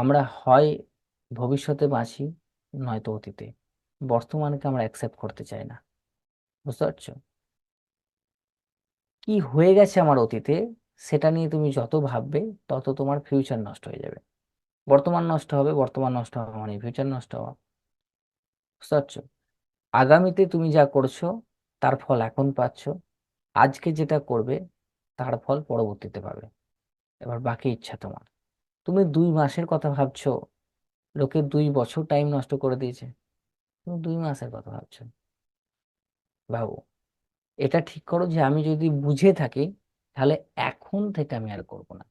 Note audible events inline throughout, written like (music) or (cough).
আমরা হয় ভবিষ্যতে বাঁচি, নয়তো অতীতে। বর্তমানকে আমরা অ্যাকসেপ্ট করতে চাই না। বুঝতে পারছ? কি হয়ে গেছে আমার অতীতে, সেটা নিয়ে তুমি যত ভাববে, তত তোমার ফিউচার নষ্ট হয়ে যাবে। বর্তমান নষ্ট হবে, বর্তমান নষ্ট হওয়া মানে ফিউচার নষ্ট হওয়া। বুঝতে পারছ? আগামীতে তুমি যা করছ, তার ফল এখন পাচ্ছ। আজকে যেটা করবে, তার ফল পরবর্তীতে পাবে। এবার বাকি ইচ্ছা তোমার। তুমি দুই মাসের কথা ভাবছ, লোকে দুই বছর টাইম নষ্ট করে দিয়েছে। তুমি দুই মাসের কথা ভাবছ। ভাবো এটা ঠিক করো যে আমি যদি বুঝে থাকি, তাহলে এখন থেকে আমি আর করব না।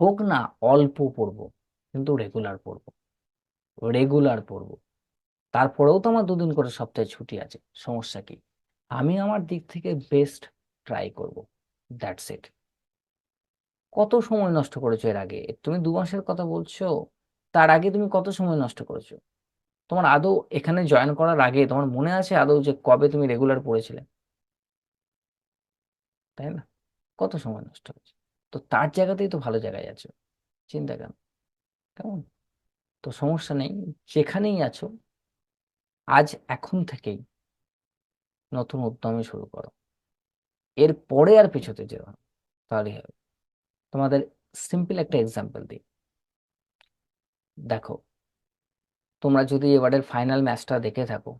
হোক না, অল্প পড়ব, কিন্তু রেগুলার পড়ব রেগুলার পড়ব। তারপরেও তো আমার দুদিন করে সপ্তাহে ছুটি আছে, সমস্যা কি? আমি আমার দিক থেকে বেস্ট ট্রাই করব দ্যাটস ইট কত সময় নষ্ট করেছ এর আগে? তুমি দু মাসের কথা বলছো, তার আগে তুমি কত সময় নষ্ট করেছ? তোমার আদৌ এখানে জয়েন করার আগে, তোমার মনে আছে আদৌ যে কবে তুমি রেগুলার পড়েছিলে? তাই না? কত সময় নষ্ট হয়েছে? তো তার জায়গাতেই তো ভালো জায়গায় আছো, চিন্তা কেন? কেমন? তো সমস্যা নেই, যেখানেই আছো, আজ এখন থেকেই নতুন উদ্যমে শুরু করো। এর পরে আর পিছতে যেও তাহলেই হবে। তোমাদের সিম্পল একটা এক্সাম্পল দিই। দেখো, তোমরা যদি এবারের ফাইনাল ম্যাচটা দেখে থাকো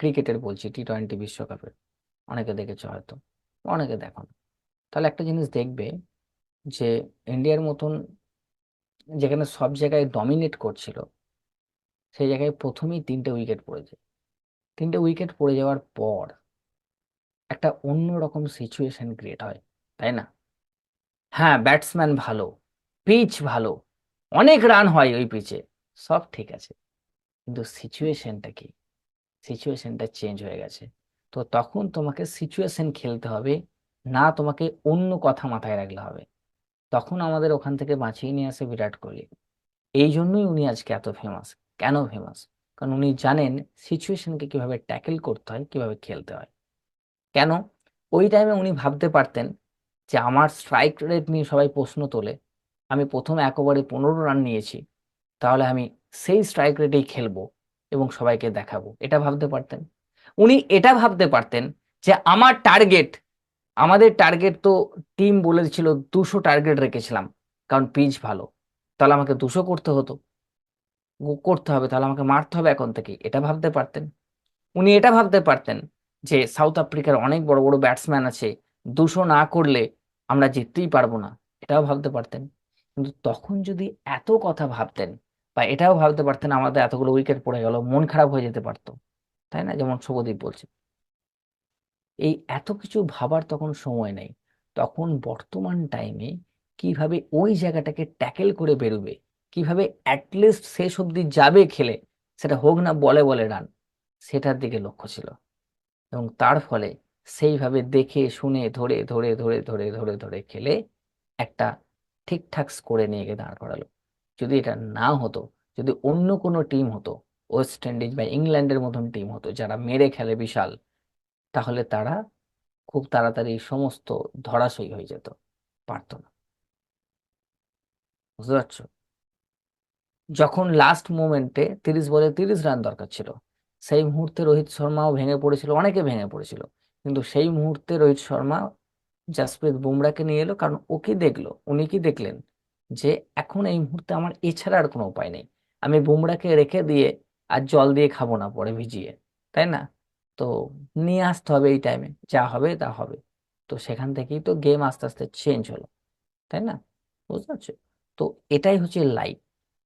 ক্রিকেটের বলছি টি টোয়েন্টি বিশ্বকাপের, অনেকে দেখেছ হয়তো, অনেকে দেখো তাহলে একটা জিনিস দেখবে যে ইন্ডিয়ার মতন যেখানে সব জায়গায় ডমিনেট করছিল, সেই জায়গায় প্রথমেই তিনটে উইকেট পড়েছে তিনটে উইকেট পড়ে যাওয়ার পর একটা অন্যরকম সিচুয়েশন ক্রিয়েট হয়, তাই না? হ্যাঁ ব্যাটসম্যান ভালো পিচ ভালো, অনেক রান হয় ওই পিচে সব ঠিক আছে। কিন্তু সিচুয়েশনটা কি? সিচুয়েশনটা চেঞ্জ হয়ে গেছে। তো তখন তোমাকে সিচুয়েশন খেলতে হবে, না তোমাকে অন্য কথা মাথায় রাখলে হবে। তখন আমাদের ওখান থেকে বাঁচিয়ে নিয়ে আসে বিরাট কোহলি। এই জন্যই উনি আজকে এত ফেমাস কেন ফেমাস কারণ উনি জানেন সিচুয়েশনকে কীভাবে ট্যাকেল করতে হয়, কীভাবে খেলতে হয়। কেন? ওই টাইমে উনি ভাবতে পারতেন যে আমার স্ট্রাইক রেট নিয়ে সবাই প্রশ্ন তোলে, আমি প্রথম এক ওভারে পনেরো রান নিয়েছি, তাহলে আমি সেই স্ট্রাইক রেটেই খেলব এবং সবাইকে দেখাবো। এটা ভাবতে পারতেন? উনি এটা ভাবতে পারতেন যে আমার টার্গেট আমাদের টার্গেট তো টিম বলেছিল দুশো টার্গেট রেখেছিলাম, কারণ পিচ ভালো। তাহলে আমাকে দুশো করতে হতো। করতে হবে, তাহলে আমাকে মারতে হবে এখন থেকে এটা ভাবতে পারতেন? উনি এটা ভাবতে পারতেন যে সাউথ আফ্রিকার অনেক বড় বড় ব্যাটসম্যান আছে, দুশো না করলে আমরা জিততেই পারব না, এটাও ভাবতে পারতেন। কিন্তু তখন যদি এত কথা ভাবতেন বা এটাও ভাবতে পারতেন আমাদের এতগুলো উইকেট পড়ে গেল, মন খারাপ হয়ে যেতে পারতো, তাই না? যেমন শুভদীপ বলছে। এই এত কিছু ভাবার তখন সময় নেই। তখন বর্তমান টাইমে কীভাবে ওই জায়গাটাকে ট্যাকেল করে বেরোবে, কীভাবে অ্যাটলিস্ট শেষ অবধি যাবে খেলে, সেটা হোক না বলে বলে রান সেটার দিকে লক্ষ্য ছিল। এবং তার ফলে সেইভাবে দেখে, শুনে, ধরে ধরে ধরে ধরে ধরে ধরে খেলে একটা ঠিকঠাক স্কোরে নিয়ে গিয়ে দাঁড় করালো। যদি এটা না হতো, যদি অন্য কোনো টিম হতো ওয়েস্ট ইন্ডিজ বা ইংল্যান্ডের মতন টিম হতো, যারা মেরে খেলে বিশাল, তাহলে তারা খুব তাড়াতাড়ি সমস্ত ধরাশয়ী হয়ে যেত, পারতো না। বুঝতে পারছ? যখন লাস্ট মোমেন্টে তিরিশ বলে তিরিশ রান দরকার ছিল, সেই মুহূর্তে রোহিত শর্মাও ভেঙে পড়েছিল, অনেকে ভেঙে পড়েছিল। কিন্তু সেই মুহূর্তে রোহিত শর্মা জাসপ্রীত বুমরাকে নিয়ে এলো কারণ ওকে দেখল, উনি কি দেখলেন? যে এখন এই মুহূর্তে আমার এছাড়া আর কোনো উপায় নেই। আমি বুমরাকে রেখে দিয়ে আর জল দিয়ে খাব না পরে ভিজিয়ে, তাই না? তো নিয়ে আসতে হবে এই টাইমে যা হবে তা হবে। তো সেখান থেকেই তো গেম আস্তে আস্তে চেঞ্জ হলো, তাই না? বুঝতে পারছ? তো এটাই হচ্ছে লাইফ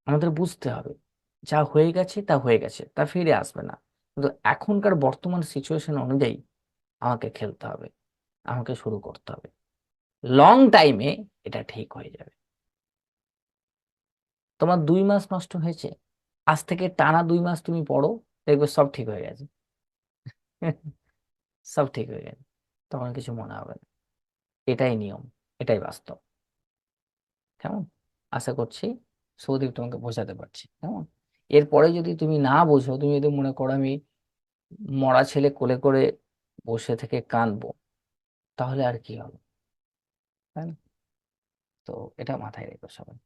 আমাদের বুঝতে হবে। যা হয়ে গেছে তা হয়ে গেছে, তা ফিরে আসবে না। কিন্তু এখনকার বর্তমান সিচুয়েশন অনুযায়ী আমাকে খেলতে হবে, আমাকে শুরু করতে হবে। লং টাইমে এটা ঠিক হয়ে যাবে। তোমার দুই মাস নষ্ট হয়েছে, আজ থেকে টানা দুই মাস তুমি পড়ো, দেখবে সব ঠিক হয়ে গেছে। (laughs) সব ঠিক হয়ে গেছে তখন কিছু মনে হবে না। এটাই নিয়ম, এটাই বাস্তব। কেমন? আশা করছি সৌদীপ তোমাকে বোঝাতে পারছি, কেমন? এরপরে যদি তুমি না বোঝো, তুমি যদি মনে করো আমি মরা ছেলে কোলে করে বসে থেকে কাঁদবো তাহলে আর কি হবে? তাই না? তো এটা মাথায় রেখো সবাই